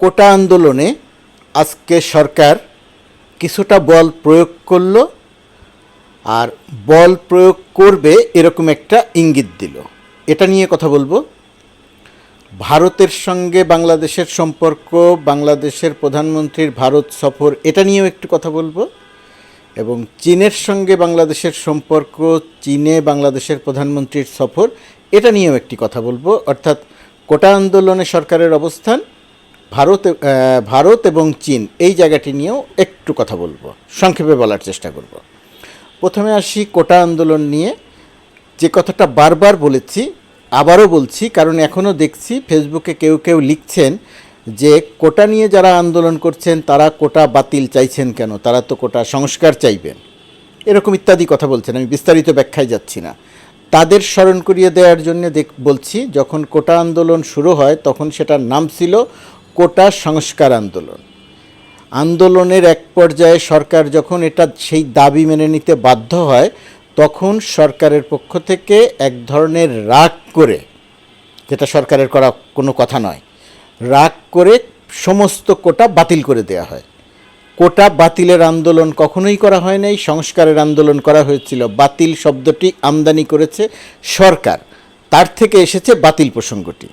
কোটা আন্দোলনে আজকে সরকার কিছুটা বল প্রয়োগ করল আর বল প্রয়োগ করবে এরকম একটা ইঙ্গিত দিল। এটা নিয়ে কথা বলব। ভারতের সঙ্গে বাংলাদেশের সম্পর্ক, বাংলাদেশের প্রধানমন্ত্রীর ভারত সফর, এটা নিয়েও একটু কথা বলব। এবং চীনের সঙ্গে বাংলাদেশের সম্পর্ক, চীনে বাংলাদেশের প্রধানমন্ত্রীর সফর, এটা নিয়েও একটি কথা বলব। অর্থাৎ কোটা আন্দোলনে সরকারের অবস্থান ভারত ভারত এবং চীন এই জায়গাটি নিয়েও একটু কথা বলব, সংক্ষেপে বলার চেষ্টা করব। প্রথমে আসি কোটা আন্দোলন নিয়ে। যে কথাটা বারবার বলেছি, আবারও বলছি, কারণ এখনও দেখছি ফেসবুকে কেউ কেউ লিখছেন যে কোটা নিয়ে যারা আন্দোলন করছেন, তারা কোটা বাতিল চাইছেন কেন? তারা তো কোটা সংস্কার চাইবেন। এরকম ইত্যাদি কথা বলছেন, আমি বিস্তারিত ব্যাখ্যায় যাচ্ছি না। তাদের স্মরণ করিয়ে দেওয়ার জন্য দেখ, বলছি, যখন কোটা আন্দোলন শুরু হয়, তখন সেটার নাম ছিল কোটা সংস্কার আন্দোলন। আন্দোলনের এক পর্যায়ে সরকার যখন এটা সেই দাবি মেনে নিতে বাধ্য হয়, তখন সরকারের পক্ষ থেকে এক ধরনের রাগ করে, যেটা সরকারের করা কোনো কথা নয়, রাগ করে সমস্ত কোটা বাতিল করে দেয়া হয়। কোটা বাতিলের আন্দোলন কখনোই করা হয় নাই, সংস্কারের আন্দোলন করা হয়েছিল। বাতিল শব্দটি আমদানি করেছে সরকার, তার থেকে এসেছে বাতিল প্রসঙ্গটি।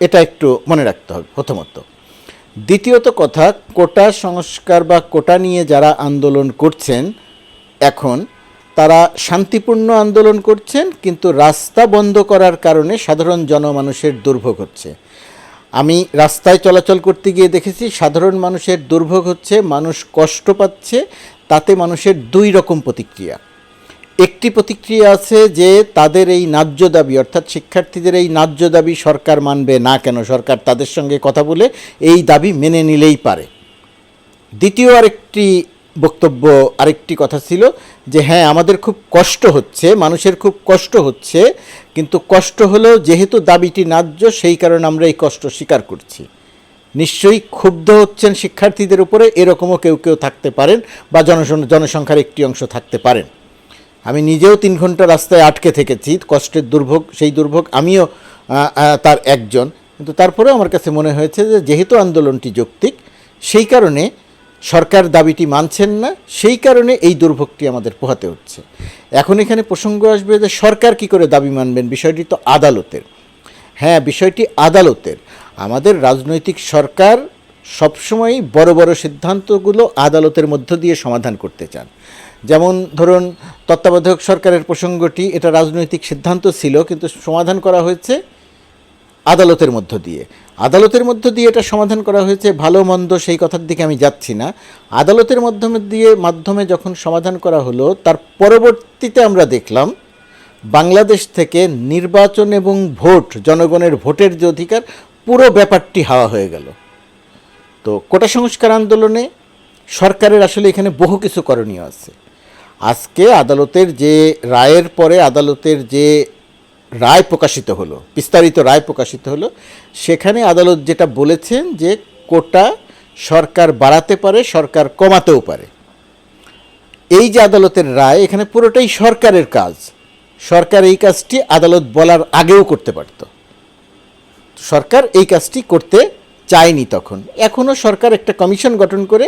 এটা একটু মনে রাখতে হবে প্রথমত। দ্বিতীয়ত কথা, কোটা সংস্কার বা কোটা নিয়ে যারা আন্দোলন করছেন, এখন তারা শান্তিপূর্ণ আন্দোলন করছেন, কিন্তু রাস্তা বন্ধ করার কারণে সাধারণ জনমানুষের দুর্ভোগ হচ্ছে। আমি রাস্তায় চলাচল করতে গিয়ে দেখেছি, সাধারণ মানুষের দুর্ভোগ হচ্ছে, মানুষ কষ্ট পাচ্ছে, তাতে মানুষের দুই রকম প্রতিক্রিয়া। একটি প্রতিক্রিয়া আছে যে তাদের এই ন্যায্য দাবি, অর্থাৎ শিক্ষার্থীদের এই ন্যায্য দাবি সরকার মানবে না কেন? সরকার তাদের সঙ্গে কথা বলে এই দাবি মেনে নিলেই পারে। দ্বিতীয় আরেকটি বক্তব্য, আরেকটি কথা ছিল যে হ্যাঁ আমাদের খুব কষ্ট হচ্ছে, মানুষের খুব কষ্ট হচ্ছে, কিন্তু কষ্ট হলেও যেহেতু দাবিটি ন্যায্য, সেই কারণে আমরা এই কষ্ট স্বীকার করছি। নিশ্চয়ই ক্ষুব্ধ হচ্ছেন শিক্ষার্থীদের উপরে, এরকমও কেউ কেউ থাকতে পারেন বা জনসং জনসংখ্যার একটি অংশ থাকতে পারেন। আমি নিজেও তিন ঘণ্টা রাস্তায় আটকে থেকেছি, কষ্টের দুর্ভোগ, সেই দুর্ভোগ আমিও তার একজন। কিন্তু তারপরেও আমার কাছে মনে হয়েছে যে যেহেতু আন্দোলনটি যৌক্তিক, সেই কারণে সরকার দাবিটি মানছেন না, সেই কারণে এই দুর্ভোগটি আমাদের পোহাতে হচ্ছে। এখন এখানে প্রসঙ্গ আসবে যে সরকার কি করে দাবি মানবেন? বিষয়টি তো আদালতের। হ্যাঁ বিষয়টি আদালতের। আমাদের রাজনৈতিক সরকার সবসময়ই বড় বড় সিদ্ধান্তগুলো আদালতের মধ্য দিয়ে সমাধান করতে চান। যেমন ধরুন, তত্ত্বাবধায়ক সরকারের প্রসঙ্গটি, এটা রাজনৈতিক সিদ্ধান্ত ছিল, কিন্তু সমাধান করা হয়েছে আদালতের মধ্য দিয়ে। আদালতের মধ্য দিয়ে এটা সমাধান করা হয়েছে, ভালো মন্দ সেই কথার দিকে আমি যাচ্ছি না। আদালতের মাধ্যমে দিয়ে, মাধ্যমে যখন সমাধান করা হলো, তার পরবর্তীতে আমরা দেখলাম, বাংলাদেশ থেকে নির্বাচন এবং ভোট, জনগণের ভোটের যে অধিকার, পুরো ব্যাপারটি হাওয়া হয়ে গেল। তো কোটা সংস্কার আন্দোলনে সরকারের আসলে এখানে বহু কিছু করণীয় আছে। আজকে আদালতের যে রায়ের পরে আদালতের যে রায় প্রকাশিত হলো, বিস্তারিত রায় প্রকাশিত হলো, সেখানে আদালত যেটা বলেছেন যে কোটা সরকার বাড়াতে পারে, সরকার কমাতেও পারে। এই যে আদালতের রায়, এখানে পুরোটাই সরকারের কাজ। সরকার এই কাজটি আদালত বলার আগেও করতে পারত। সরকার এই কাজটি করতে চায়নি তখন। এখনও সরকার একটা কমিশন গঠন করে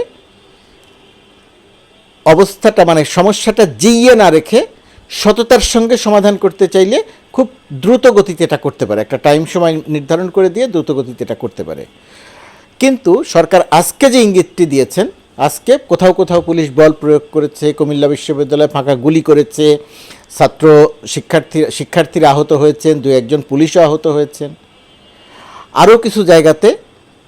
অবস্থাটা মানে সমস্যাটা জিইয়ে না রেখে সততার সঙ্গে সমাধান করতে চাইলে খুব দ্রুত গতিতে এটা করতে পারে। একটা টাইম সময় নির্ধারণ করে দিয়ে দ্রুত গতিতে এটা করতে পারে। কিন্তু সরকার আজকে যে ইঙ্গিতটি দিয়েছেন, আজকে কোথাও কোথাও পুলিশ বল প্রয়োগ করেছে, কুমিল্লা বিশ্ববিদ্যালয়ে ফাঁকা গুলি করেছে, ছাত্র শিক্ষার্থী, শিক্ষার্থীরা আহত হয়েছেন দু একজন পুলিশও আহত হয়েছেন। আরও কিছু জায়গাতে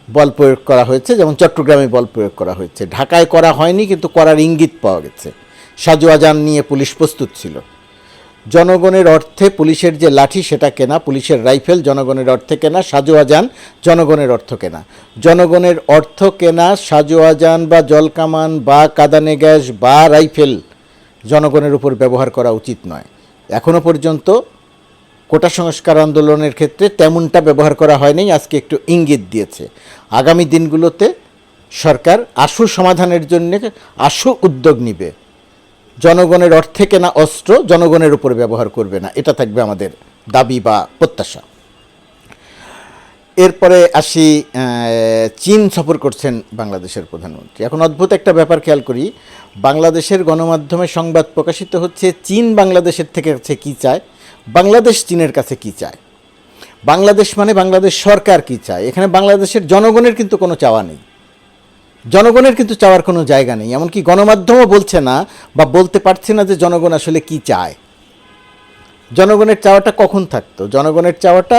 বল প্রয়োগ করা হয়েছে, যেমন চট্টগ্রামে বল প্রয়োগ করা হয়েছে। ঢাকায় করা হয়নি, কিন্তু করার ইঙ্গিত পাওয়া গেছে। সাজু আজান নিয়ে পুলিশ প্রস্তুত ছিল। জনগণের অর্থে পুলিশের যে লাঠি সেটা কেনা, পুলিশের রাইফেল জনগণের অর্থে কেনা সাজু আজান জনগণের অর্থ কেনা। জনগণের অর্থ কেনা সাজু আজান বা জলকামান বা কাদানে গ্যাস বা রাইফেল জনগণের উপর ব্যবহার করা উচিত নয়। এখনও পর্যন্ত কোটা সংস্কার আন্দোলনের ক্ষেত্রে তেমনটা ব্যবহার করা হয়নি, আজকে একটু ইঙ্গিত দিয়েছে। আগামী দিনগুলোতে সরকার আশু সমাধানের জন্য আশু উদ্যোগ নিবে। জনগণের অর্থে কেনা অস্ত্র জনগণের উপর ব্যবহার করবে না, এটা থাকবে আমাদের দাবি বা প্রত্যাশা। এরপরে আসি চীন সফর করছেন বাংলাদেশের প্রধানমন্ত্রী। এখন অদ্ভুত একটা ব্যাপার খেয়াল করি, বাংলাদেশের গণমাধ্যমে সংবাদ প্রকাশিত হচ্ছে চীন বাংলাদেশের থেকে কাছে কী চায়, বাংলাদেশ চীনের কাছে কী চায়। বাংলাদেশ মানে বাংলাদেশ সরকার কী চায়? এখানে বাংলাদেশের জনগণের কিন্তু কোনো চাওয়া নেই। জনগণের কিন্তু চাওয়ার কোনো জায়গা নেই। এমনকি গণমাধ্যমও বলছে না বা বলতে পারছে না যে জনগণ আসলে কি চায়। জনগণের চাওয়াটা কখন থাকতো? জনগণের চাওয়াটা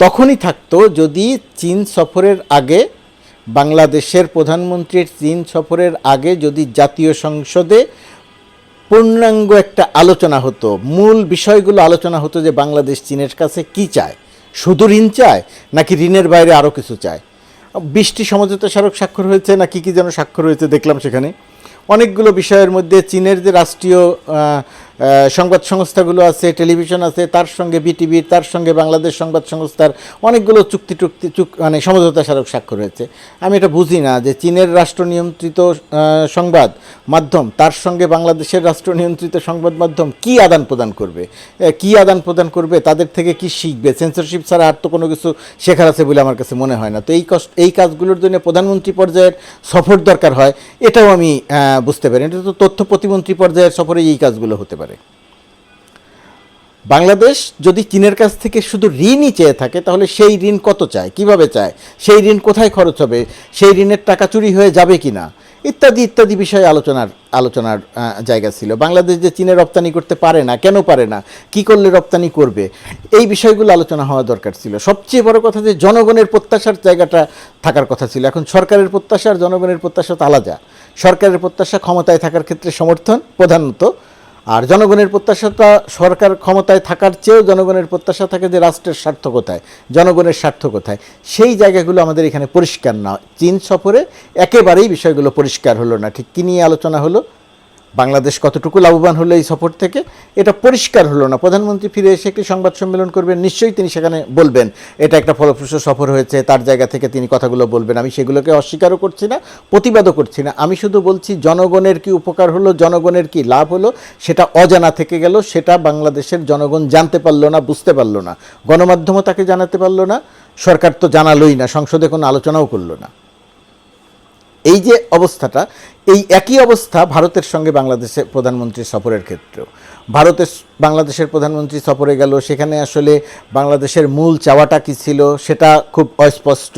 তখনই থাকতো যদি চীন সফরের আগে, বাংলাদেশের প্রধানমন্ত্রীর চীন সফরের আগে যদি জাতীয় সংসদে পূর্ণাঙ্গ একটা আলোচনা হতো, মূল বিষয়গুলো আলোচনা হতো যে বাংলাদেশ চীনের কাছে কি চায়? শুধু ঋণ চায় নাকি ঋণের বাইরে আরও কিছু চায়? বৃষ্টি সমঝোতা স্মারক স্বাক্ষর হয়েছে না কি কী যেন স্বাক্ষর হয়েছে দেখলাম সেখানে। অনেকগুলো বিষয়ের মধ্যে চীনের যে রাষ্ট্রীয় সংবাদ সংস্থাগুলো আছে, টেলিভিশন আছে, তার সঙ্গে বিটিভি, তার সঙ্গে বাংলাদেশ সংবাদ সংস্থার অনেকগুলো চুক্তি টুক্তি, চুক মানে সমঝোতা স্মারক স্বাক্ষর হয়েছে আমি এটা বুঝি না যে চীনের রাষ্ট্র নিয়ন্ত্রিত সংবাদ মাধ্যম, তার সঙ্গে বাংলাদেশের রাষ্ট্র নিয়ন্ত্রিত সংবাদ মাধ্যম কি আদান প্রদান করবে? কি আদান প্রদান করবে? তাদের থেকে কি শিখবে? সেন্সরশিপ ছাড়া আর তো কোনো কিছু শেখার আছে বলে আমার কাছে মনে হয় না। তো এই কষ্ট, এই কাজগুলোর জন্য প্রধানমন্ত্রী পর্যায়ের সফর দরকার হয়, এটাও আমি বুঝতে পারি। এটা তো তথ্য প্রতিমন্ত্রী পর্যায়ের সফরে এই কাজগুলো হতে পারে। বাংলাদেশ যদি চীনের কাছ থেকে শুধু ঋণই চেয়ে থাকে, তাহলে সেই ঋণ কত চায়? কীভাবে চায়? সেই ঋণ কোথায় খরচ হবে? সেই ঋণের টাকা চুরি হয়ে যাবে কি না ইত্যাদি ইত্যাদি বিষয়ে আলোচনার আলোচনার জায়গা ছিল। বাংলাদেশ যে চীনে রপ্তানি করতে পারে না, কেন পারে না? কি করলে রপ্তানি করবে? এই বিষয়গুলো আলোচনা হওয়া দরকার ছিল। সবচেয়ে বড় কথা যে জনগণের প্রত্যাশার জায়গাটা থাকার কথা ছিল। এখন সরকারের প্রত্যাশা আর জনগণের প্রত্যাশা তো আলাদা। সরকারের প্রত্যাশা ক্ষমতায় থাকার ক্ষেত্রে সমর্থন, প্রধানত আর জনগণের প্রত্যাশাটা সরকার ক্ষমতায় থাকার চেয়েও জনগণের প্রত্যাশা থাকে যে রাষ্ট্রের স্বার্থ কোথায় জনগণের স্বার্থ কোথায় সেই জায়গাগুলো আমাদের এখানে পরিষ্কার না। চীন সফরে একেবারেই বিষয়গুলো পরিষ্কার হলো না। ঠিক কী নিয়ে আলোচনা হলো? বাংলাদেশ কতটুকু লাভবান হলো এই সফর থেকে? এটা পরিষ্কার হলো না। প্রধানমন্ত্রী ফিরে এসে একটি সংবাদ সম্মেলন করবেন, নিশ্চয়ই তিনি সেখানে বলবেন। এটা একটা ফলপ্রসূ সফর হয়েছে, তার জায়গা থেকে তিনি কথাগুলো বলবেন। আমি সেগুলোকে অস্বীকারও করছি না, প্রতিবাদও করছি না। আমি শুধু বলছি, জনগণের কি উপকার হলো, জনগণের কি লাভ হলো, সেটা অজানা থেকে গেল, সেটা বাংলাদেশের জনগণ জানতে পারল না, বুঝতে পারল না। গণমাধ্যমও তাকে জানাতে পারল না, সরকার তো জানালোই না, সংসদে কোনো আলোচনাও করল না। এই যে অবস্থাটা, এই একই অবস্থা ভারতের সঙ্গে বাংলাদেশের প্রধানমন্ত্রী সফরের ক্ষেত্রেও। ভারতের বাংলাদেশের প্রধানমন্ত্রী সফরে গেল, সেখানে আসলে বাংলাদেশের মূল চাওয়াটা কী ছিল সেটা খুব অস্পষ্ট।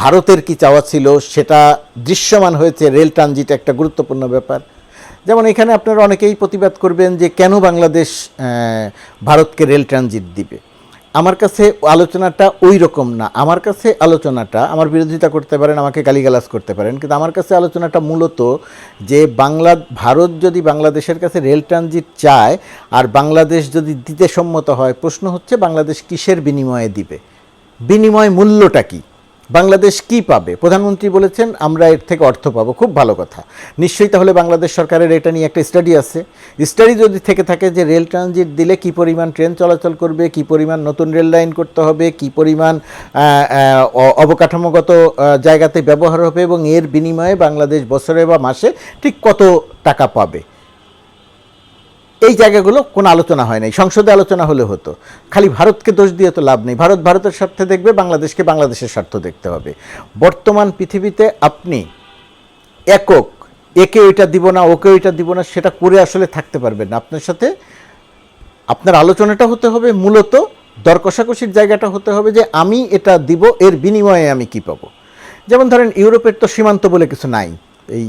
ভারতের কি চাওয়া ছিল সেটা দৃশ্যমান হয়েছে রেল ট্রানজিট একটা গুরুত্বপূর্ণ ব্যাপার। যেমন এখানে আপনারা অনেকেই প্রতিবাদ করবেন যে কেন বাংলাদেশ ভারতকে রেল ট্রানজিট দিবে। আমার কাছে আলোচনাটা ওই রকম না। আমার কাছে আলোচনাটা, আমার বিরোধিতা করতে পারেন, আমাকে গালিগালাজ করতে পারেন, কিন্তু আমার কাছে আলোচনাটা মূলত যে বাংলা, ভারত যদি বাংলাদেশের কাছে রেল ট্রানজিট চায় আর বাংলাদেশ যদি দিতে সম্মত হয়, প্রশ্ন হচ্ছে বাংলাদেশ কিসের বিনিময়ে দিবে? বিনিময় মূল্যটা কি? বাংলাদেশ কি পাবে? প্রধানমন্ত্রী বলেছেন, আমরা এর থেকে অর্থ পাবো। খুব ভালো কথা। নিশ্চয়ই তাহলে বাংলাদেশ সরকারের এটা নিয়ে একটা স্টাডি আছে। স্টাডি যদি থেকে থাকে যে রেল ট্রানজিট দিলে কি পরিমাণ ট্রেন চলাচল করবে, কি পরিমাণ নতুন রেল লাইন করতে হবে, কি পরিমাণ অবকাঠামোগত জায়গাতে ব্যবহার হবে এবং এর বিনিময়ে বাংলাদেশ বছরে বা মাসে ঠিক কত টাকা পাবে। এই জায়গাগুলো কোনো আলোচনা হয় নাই, সংসদে আলোচনা হলে হতো। খালি ভারতকে দোষ দিয়ে তো লাভ নেই। ভারত ভারতের স্বার্থে দেখবে, বাংলাদেশকে বাংলাদেশের স্বার্থ দেখতে হবে। বর্তমান পৃথিবীতে আপনি একক, একে ওইটা দিব না, ওকে ওইটা দিব না, সেটা করে আসলে থাকতে পারবেন না। আপনার সাথে আপনার আলোচনাটা হতে হবে, মূলত দর কষাকষির জায়গাটা হতে হবে যে আমি এটা দিব, এর বিনিময়ে আমি কি পাবো। যেমন ধরেন, ইউরোপের তো সীমান্ত বলে কিছু নাই। এই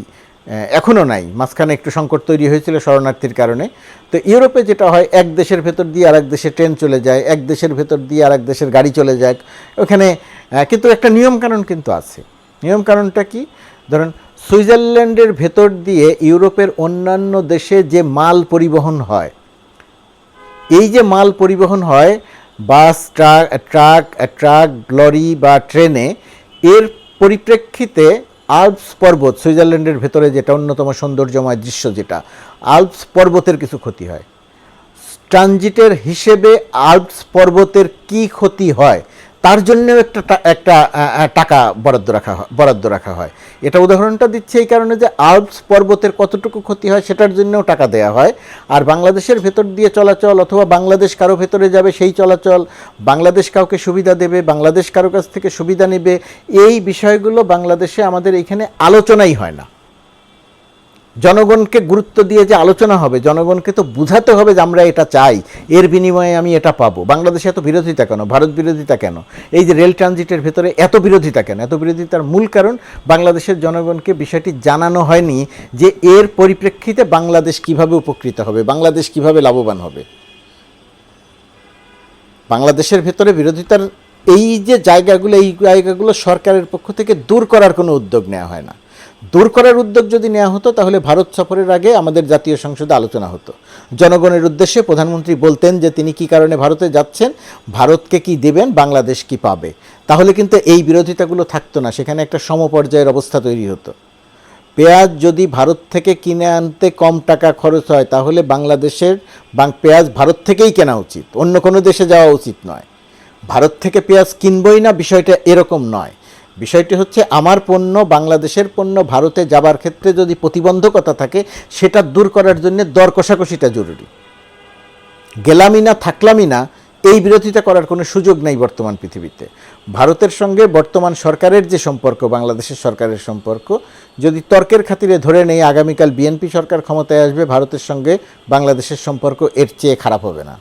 এখনও নাই। মাঝখানে একটু সংকট তৈরি হয়েছিল শরণার্থীর কারণে। তো ইউরোপে যেটা হয়, এক দেশের ভেতর দিয়ে আরেক দেশে ট্রেন চলে যায়, এক দেশের ভেতর দিয়ে আরেক দেশের গাড়ি চলে যায়। ওখানে কিন্তু একটা নিয়মকানুন কিন্তু আছে। নিয়মকানুনটা কি? ধরেন, সুইজারল্যান্ডের ভেতর দিয়ে ইউরোপের অন্যান্য দেশে যে মাল পরিবহন হয়, এই যে মাল পরিবহন হয়, bus, truck truck truck, lorry বা ট্রেনে, এর পরিপ্রেক্ষিতে আল্পস পর্বত, সুইজারল্যান্ডের ভেতরে যেটা অন্যতম সৌন্দর্যময় দৃশ্য যেটা, আল্পস পর্বতের কিছু ক্ষতি হয়। ট্রানজিটের হিসেবে আল্পস পর্বতের কি ক্ষতি হয়? তার জন্যও একটা একটা টাকা বরাদ্দ রাখা হয়, বরাদ্দ রাখা হয়। এটা উদাহরণটা দিচ্ছে এই কারণে যে আল্পস পর্বতের কতটুকু ক্ষতি হয় সেটার জন্যও টাকা দেওয়া হয়। আর বাংলাদেশের ভেতর দিয়ে চলাচল অথবা বাংলাদেশ কারও ভেতরে যাবে সেই চলাচল, বাংলাদেশ কাউকে সুবিধা দেবে, বাংলাদেশ কারও কাছ থেকে সুবিধা নেবে, এই বিষয়গুলো বাংলাদেশে আমাদের এইখানে আলোচনাই হয় না। জনগণকে গুরুত্ব দিয়ে যে আলোচনা হবে, জনগণকে তো বুঝাতে হবে যে আমরা এটা চাই। এর বিনিময়ে আমি এটা পাবো। বাংলাদেশে এত বিরোধিতা কেন? ভারত বিরোধিতা কেন? এই যে রেল ট্রানজিটের ভেতরে এত বিরোধিতা কেন? এত বিরোধিতার মূল কারণ বাংলাদেশের জনগণকে বিষয়টি জানানো হয়নি যে এর পরিপ্রেক্ষিতে বাংলাদেশ কীভাবে উপকৃত হবে, বাংলাদেশ কীভাবে লাভবান হবে। বাংলাদেশের ভেতরে বিরোধিতার এই যে জায়গাগুলো, এই জায়গাগুলো সরকারের পক্ষ থেকে দূর করার কোনো উদ্যোগ নেওয়া হয় না। দূর করার উদ্যোগ যদি নেওয়া হতো, তাহলে ভারত সফরের আগে আমাদের জাতীয় সংসদে আলোচনা হতো। জনগণের উদ্দেশ্যে প্রধানমন্ত্রী বলতেন যে, তিনি কি কারণে ভারতে যাচ্ছেন, ভারতকে কি দেবেন, বাংলাদেশ কি পাবে? তাহলে কিন্তু এই বিরোধিতাগুলো থাকতো না, সেখানে একটা সমপর্যায়ের অবস্থা তৈরি হতো। পেঁয়াজ যদি ভারত থেকে কিনে আনতে কম টাকা খরচ হয়, তাহলে বাংলাদেশের পেঁয়াজ ভারত থেকেই কেনা উচিত। অন্য কোনো দেশে যাওয়া উচিত নয়। ভারত থেকে পেঁয়াজ কিনবই না, বিষয়টা এরকম নয়। বিষয়টি হচ্ছে আমার পণ্য বাংলাদেশের পণ্য ভারতে যাবার ক্ষেত্রে যদি প্রতিবন্ধকতা থাকে, সেটা দূর করার জন্য দর কষাকষিটা জরুরি। গেলামই না, থাকলামই না, এই বিরোধিতা করার কোনো সুযোগ নেই বর্তমান পৃথিবীতে। ভারতের সঙ্গে বর্তমান সরকারের যে সম্পর্ক, বাংলাদেশের সরকারের সম্পর্ক, যদি তর্কের খাতিরে ধরে নেই, আগামীকাল বিএনপি সরকার ক্ষমতায় আসবে, ভারতের সঙ্গে বাংলাদেশের সম্পর্ক এর চেয়ে খারাপ হবে না।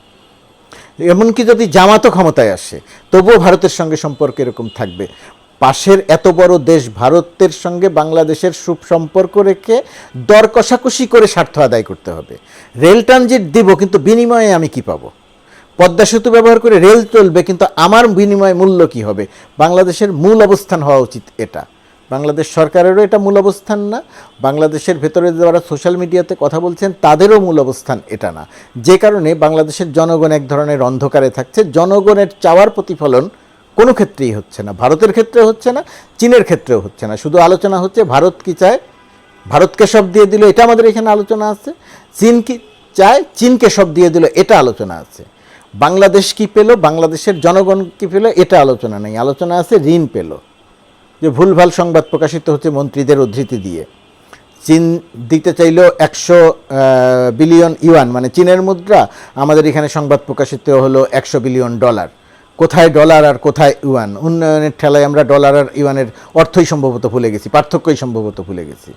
এমনকি যদি জামাতও ক্ষমতায় আসে, তবুও ভারতের সঙ্গে সম্পর্ক এরকম থাকবে। পাশের এত বড় দেশ ভারতের সঙ্গে বাংলাদেশের সুসম্পর্ক রেখে দর কষাকষি করে স্বার্থ আদায় করতে হবে। রেল ট্রানজিট দিব, কিন্তু বিনিময়ে আমি কি পাবো? পদ্মা সেতু ব্যবহার করে রেল চলবে, কিন্তু আমার বিনিময় মূল্য কি হবে? বাংলাদেশের মূল অবস্থান হওয়া উচিত এটা। বাংলাদেশ সরকারেরও এটা মূল অবস্থান না। বাংলাদেশের ভেতরে যারা সোশ্যাল মিডিয়াতে কথা বলছেন, তাদেরও মূল অবস্থান এটা না। যে কারণে বাংলাদেশের জনগণ এক ধরনের অন্ধকারে থাকছে। জনগণের চাওয়ার প্রতিফলন কোনো ক্ষেত্রেই হচ্ছে না। ভারতের ক্ষেত্রে হচ্ছে না, চীনের ক্ষেত্রেও হচ্ছে না। শুধু আলোচনা হচ্ছে ভারত কি চায়? ভারতকে সব দিয়ে দিল, এটা আমাদের এখানে আলোচনা আছে। চীন কি চায়? চীনকে সব দিয়ে দিল, এটা আলোচনা আছে। বাংলাদেশ কি পেল? বাংলাদেশের জনগণ কি পেল? এটা আলোচনা নেই। আলোচনা আছে, ঋণ পেল। যে ভুলভাল সংবাদ প্রকাশিত হচ্ছে মন্ত্রীদের উদ্ধৃতি দিয়ে। চীন দিতে চাইল একশো বিলিয়ন ইউয়ান মানে চীনের মুদ্রা। আমাদের এখানে সংবাদ প্রকাশিত হলো একশো বিলিয়ন ডলার। কোথায় ডলার আর কোথায় ইউয়ান? উন্নয়নের ঠেলায় আমরা ডলার আর ইউয়ানের অর্থই সম্ভবত ভুলে গেছি, পার্থক্যই সম্ভবত ভুলে গেছি।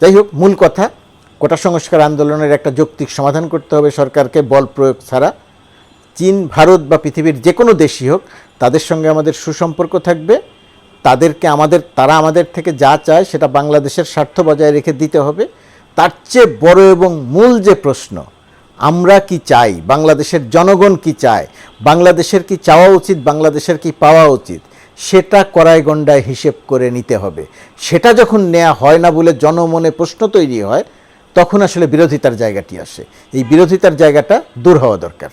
যাই হোক, মূল কথা, কোটা সংস্কার আন্দোলনের একটা যৌক্তিক সমাধান করতে হবে সরকারকে, বল প্রয়োগ ছাড়া। চীন, ভারত বা পৃথিবীর যে কোনো দেশই হোক, তাদের সঙ্গে আমাদের সুসম্পর্ক থাকবে। তাদেরকে আমাদের, তারা আমাদের থেকে যা চায় সেটা বাংলাদেশের স্বার্থ বজায় রেখে দিতে হবে। তার চেয়ে বড় এবং মূল যে প্রশ্ন আমরা কি চাই? বাংলাদেশের জনগণ কি চায়? বাংলাদেশের কি চাওয়া উচিত? বাংলাদেশের কি পাওয়া উচিত? সেটা করাই গণ্ডায় হিসেব করে নিতে হবে। সেটা যখন নেওয়া হয় না বলে জনমনে প্রশ্ন তৈরি হয়, তখন আসলে বিরোধিতার জায়গাটি আসে। এই বিরোধিতার জায়গাটা দূর হওয়া দরকার।